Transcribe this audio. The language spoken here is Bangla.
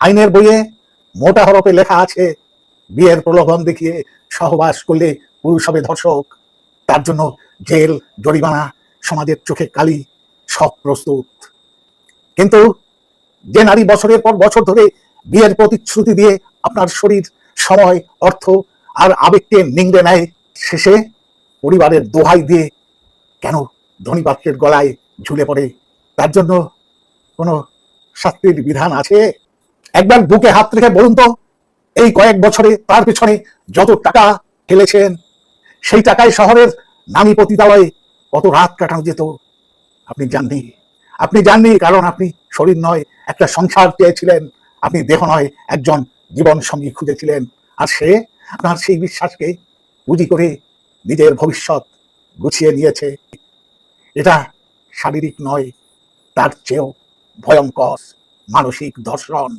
আইনের বইয়ে মোটা হরফে লেখা আছে, বিয়ের প্রলোভন দেখিয়ে সহবাস করলে পুরুষ হবে ধর্ষক। তার জন্য জেল, জরিমানা, সমাজের চোখে কালি সব প্রস্তুত। কিন্তু যে নারী বছরের পর বছর ধরে বিয়ের প্রতিশ্রুতি দিয়ে আপনার শরীর, সময়, অর্থ আর আবেগকে নিংড়ে নেয়, শেষে পরিবারের দোহাই দিয়ে কেন ধনী পাত্রের গলায় ঝুলে পড়ে? তার জন্য কোনো শাস্তির বিধান আছে? একবার বুকে হাত রেখে বলুন তো, এই কয়েক বছরে তার পেছনে যত টাকা ফেলেছেন সেই টাকায় শহরের নামি পতিতালয়ে কত রাত কাটানো যেত, আপনি জাননি? আপনি জাননি কারণ আপনি শরীর নয়, একটা সংসার চেয়েছিলেন, আপনি দেহ নয়, একজন জীবন সঙ্গী খুঁজেছিলেন। আর সে আপনার সেই বিশ্বাসকে পুঁজি করে নিজের ভবিষ্যৎ গুছিয়ে নিয়েছে। এটা শারীরিক নয়, তার চেয়েও ভয়ঙ্কর মানসিক ধর্ষণ।